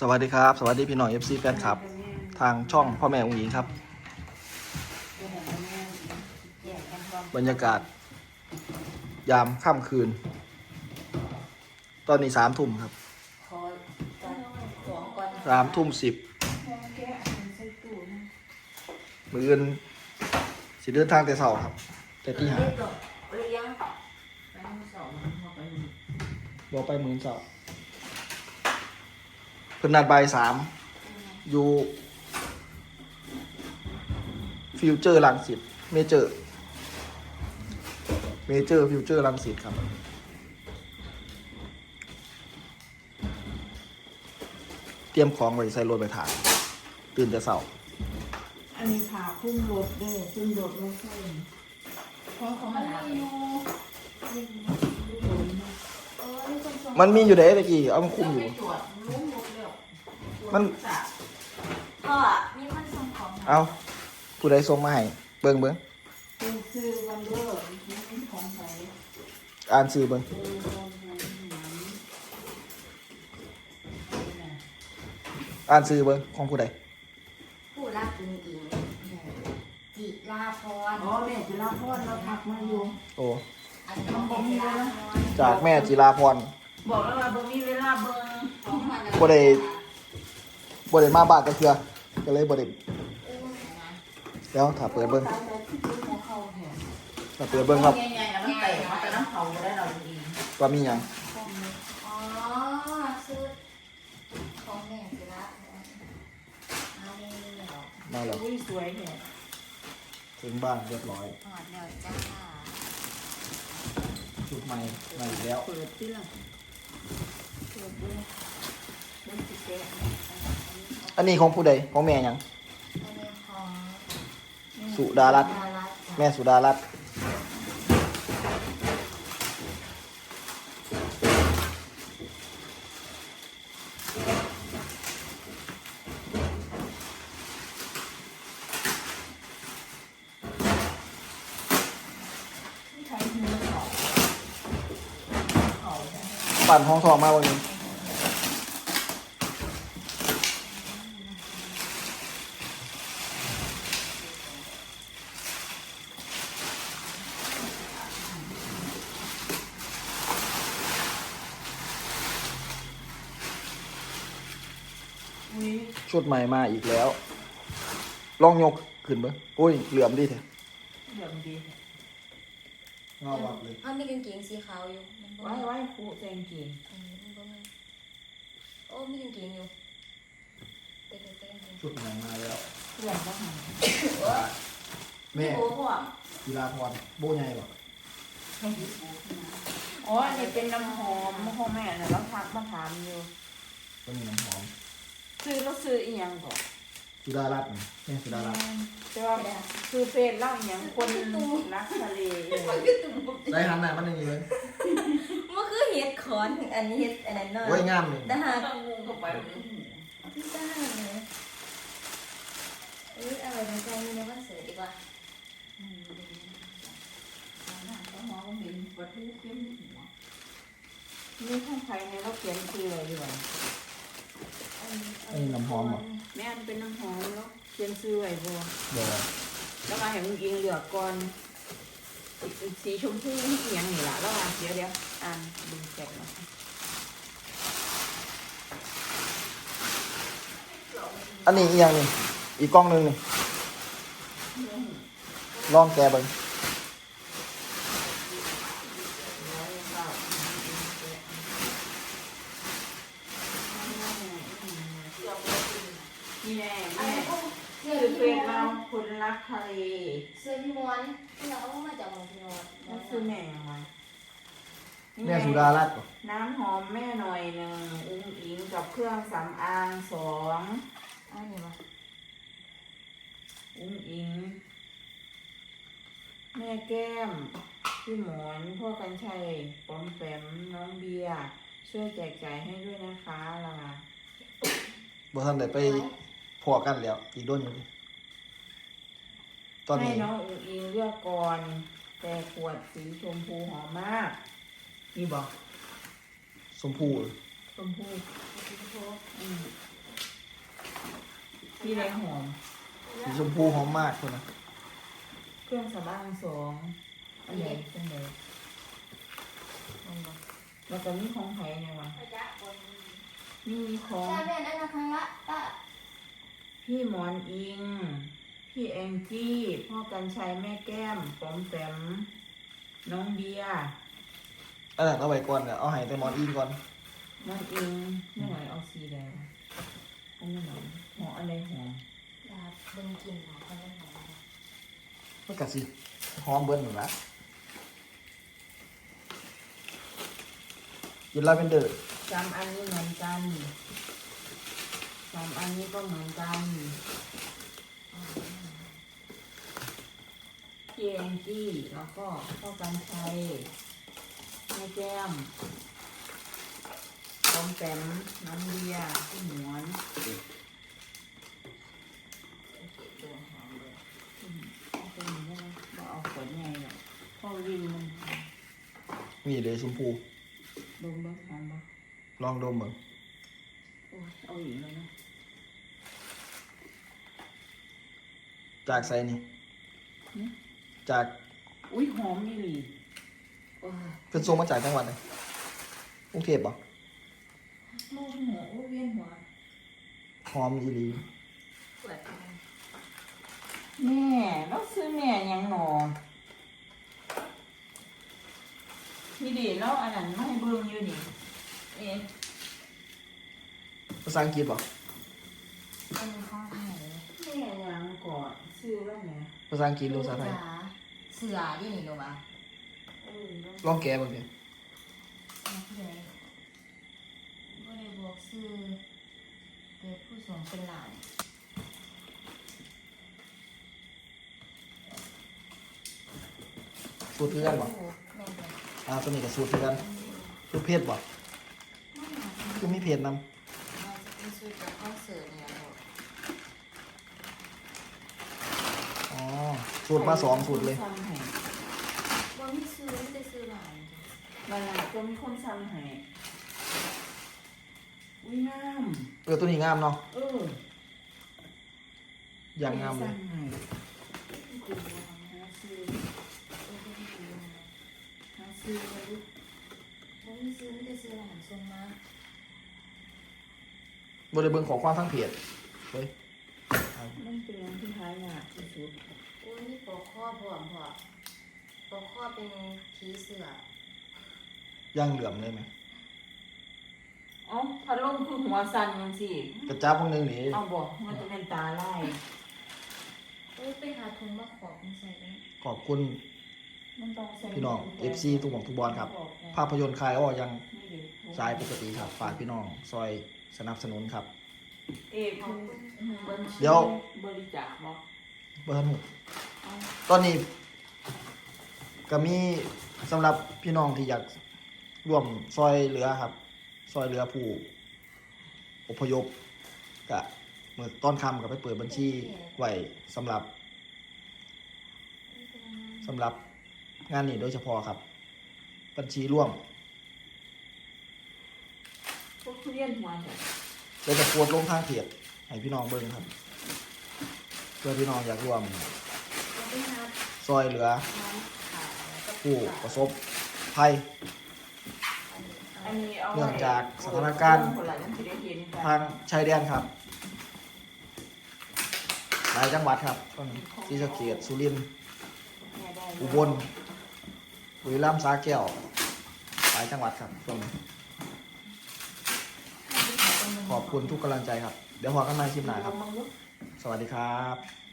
สวัสดีครับ สวัสดีพี่น้อง FC แฟนคลับ ทางช่องพ่อแม่องค์หญิงครับ บรรยากาศ ยามค่ำคืน ตอนนี้สามทุ่มครับขอจัดของก่อนสามทุ่มสิบมืออื่นสิเดินทางแต่เสาครับ แต่ที่หาเรียบร้อยหรือยังไปมือสองพอไปมือบอกไปหมื่นเสา เพิ่นนัดบ่ายสามอยู่ ฟิวเจอร์ลังสิตเมเจอร์ เมเจอร์ ฟิวเจอร์ลังสิตครับ เตรียมของไว้ใส่รถไปถ่ายตื่นแต่เสาอันนี้ขาคุ้มรถเด้อคุ้มรถรถไฟของของมันอยู่มันมีอยู่ไหนตะกี้เอามาคุมอยู่ตรวจลุ้มรถเร็ว มันพ่อมีคนส่งของเอาผู้ใดส่งมาให้เบิ่งเบิ่งเป็นซื้อวันเดอร์นี่เป็นของใส่อ่านชื่อเบิ่งเออของหนังหนังอ่านชื่อเบิ่งของผู้ใดผู้รักจริงๆจิราพรอ๋อแม่จะรับพ่อเราทักมาอยู่โอ้อันนี้ของจิราพรจากแม่จิราพรบอกแล้วว่าบ่มีเวลาเบิ่งของมันบ่ได้ บ่ได้มาบ้านกันเทื่อก็เลยบ่ได้แล้วถ้าเปิดเบิ่งตายแต่ที่ซื้อของถ้าเปิดเบิ่งครับใหญ่ๆแล้วมันไต่มาแต่น้ำเขาได้เราดีว่ามีหยังอ๋อซื้อของแม่จิราพรเอาเร็วมาแล้วอุ้ยสวยถึงบ้านเรียบร้อยหอดแล้วจ้าชุดใหม่มาอีกแล้ว เปิดที่ละเปิดดูมันสิแกะ อันนี้ของผู้ใดของแม่หยัง อันนี้ของสุดารัตน์ดารัตน์จ้ะแม่สุดารัตน์ใช้มือเขาเขาใช่ไหมปั่นห้องทองมาวันนี้ อุ้ย ชุดใหม่มาอีกแล้ว ลองยกขึ้นเบิ่งโอ้ย เหลื่อมดีแท้เหลืองดีงอวับเลยเขามีกางเกงสีขาวอยู่มันบ่ไว้มีไว้ครูแจงกินอันนี้มันบ่มีโอ้มีกางเกงอยู่เต็มเต็มเต็มชุดใหม่มาแล้วเพื่อนก็หาแม่โอ้โหจิราพรโบใหญ่บ่อ๋ออันนี้เป็นน้ำหอมพ่อแม่น่ะเราทักมาถามอยู่ ก็มีน้ำหอม ซื้อแล้วซื้ออีหยังก่อนสุดารัตน์นี่แม่สุดารัตน์แต่ว่าซื้อเฟซเล่าอีหยังคนรักทะเลเออได้หันหน้ามันนี่เลยมันคือเฮ็ดคอนอันนี้เฮ็ดอันนั้นเนาะโอ้ยงามเลยแต่หากต้องงงเข้าไปพี่ซ่าเลยเอ้ยเอาไว้ในใจมีในคอนเสิร์ตดีกว่านี่ข้างใครเนี่ยเราเขียนคืออะไรอยู่อะ อันนี้อันนี้น้ำหอมบ่แม่อันเป็นน้ำหอมแล้วเขียนซื้อไว้บ่บ่แล้วมาให้มึงอิงเหลือกก่อนสีชมพูอีหยังนี่ล่ะแล้วมาเดี๋ยวเดี๋ยวอ่านดูแกะมาอันนี้อีกอย่างหนึงอีกกล้องหนึงนี่ลองแกะเบิ่ง นี่แน่ อัน แม่ นี้ก็เสื้อ คือ พี่ เฟ ม ซ ว เรา น คนรัก ทะเลเสื้อพี่มวนที่เราเอามาจากเมืองพี่มวนนั่นคือแม่ยังไงแม่สุดารัตน์บ่น้ำหอมแม่หน่อยหนึ่งอุ้งอิงกับเครื่องสำอางสองอันนี้วะอุ้งอิง แม่แก้ม พี่หมอนพ่อกันชัยปอมแปมน้องเบียร์ช่วยแจกจ่ายให้ด้วยนะคะล่ะบ่ทันได้ไปพอกันแล้วอีกโดนอยู่ดิ ตอนให้นี้น้องอุ้งอิงเลือกก่อน แต่ขวดสีชมพูหอมมากนี่บอกชมพูชมพูพี่โพอืมสีแดงหอม สีชมพูหอมมากคนนะเครื่องสำอางสองอันไหนเป็นไหนแล้วก็มีของไผ่ไงวะมีของใช่แม่นั่นนะคะละป้าพี่หมอนอิง พี่แองจี้ พ่อกันชัยแม่แก้มปอมแปมน้องเบียร์อันนั้นเอาไว้ก่อนเดี๋ยวเอาให้แต่หมอนอินก่อน น้องอิงไม่ไหวเอาสีแดงอันนี้หอมหอมอะไรหอมอยากเบิ่งกลิ่นของเขาเลยนะมันกัสิหอมเบิ้ลหนึ่งละกินลาเวนเดอร์สามอันนี้เหมือนกันสามอันนี้ก็เหมือนกัน พี่แองจี้แล้วก็พ่อกันชัยแม่แก้มปอมแปมน้องเบียร์พี่หมวนตัวหอมเลยอืมเอาตัวนี้ได้ไหมเราเอาขวดใหญ่หน่อยเพอวินมันมีเลยชมพู ดมบ้างหอมบ้างลองดมเบิ่งโอ้ยเอาอีกแล้วนะจากไซนี่ จากอุ้ยหอมนี่หลีโอ้ยเป็นทรงมาจากจังหวัดไหนกรุงเทพปะโมหัวโอ้ยเวียนหัวหอมอีหลีเปิดมาแม่เราซื้อแม่ยังหนอนี่ดิแล้วอันนั้นไม่ให้เบิ่งอยู่นี่เอ๊ะภาษาอังกฤษปะอันนี้ข้องไผ่เลยแม่ยังก่อนซื้อแล้วแม่ภาษาอังกฤษหรือภาษาไทย เสือที่นี่รู้ปะเออแล้วลองแกะเบิ่งดิอันที่ไหนก็เลยบอกซื้อเกิดผู้สวมเป็นหลานสูตรคือกันปะแม่นเลยอ่าตัวนี้กับสูตรคือกันสูตรเพศปะคือมีเพศนมันจะเป็นสูตรจากคอนเสิร์ตเนี่ยลูกำอ๋อ สูตรมาสองสูตรเลยซ้ำให้ว่าไม่ซื้อไม่ได้ซื้อหลานจ้ะมันน่ะก็มีคนซ้ำให้อุ้ยงามเออตัวนี้งามเนาะเอออย่างงามเลย ซ้ำให้กูว่าหาซื้อเออไม่ได้ซื้อนะหาซื้อมาดูว่าไม่ซื้อไม่ได้ซื้อหลานส่งมาบริเบิงขอความทั้งเพจเฮ้ยมันเป็นอันที่หายากที่สุดโอ้ยนี่ปอกข้อพร้อมพอปอกข้อเป็นผีเสือย่างเหลื่อมเลยไหมเอ้าพัดลมคือหัวสั่นยังสิกระจับพวกนึงนี่เอาบอกมันจะเป็นตาไล่โอ้ยไปหาถุงมาขอบมันใส่กันขอบคุณมันต้องใส่พี่น้อง FC ทุกหม่องทุกบอลครับ ภาพยนตร์คลายอ้อยังสายปกติครับฝากพี่น้อง ซอยสนับสนุนครับ เอกคุณบัญชีเดี๋ยว บริจาคบอกเบอร์หนึ่งเอาตอนนี้ ก็มีสำหรับพี่น้องที่อยากร่วมซอยเหลือครับ ซอยเหลือผู้อพยพกะเมื่อต้นคำกับไปเปิดบัญชีไว้สำหรับสำหรับงานนี้โดยเฉพาะครับ บัญชีร่วมพวกทุเรียนหัวจ้ะเดี๋ยวจะโพสต์ลงทางเพจให้พี่น้องเบิ่งครับ เพื่อพี่น้องอยากร่วมแล้วไปหาซอยเหลือน้ำขาวแล้วก็ผู้ประสบภัยอันนี้เอาไว้เนื่องจากสถานการณ์คนละนั่นสิได้เห็นกันทางชายแดนครับ หลายจังหวัดครับต้นศรีสะเกษสุรินทร์แม่ได้อุบลบุรีรัมย์สาแก้วหลายจังหวัดครับช่วงนี้ขอบคุณทุกกำลังใจครับ เดี๋ยวพอกันใหม่คลิปหน้าครับ สวัสดีครับ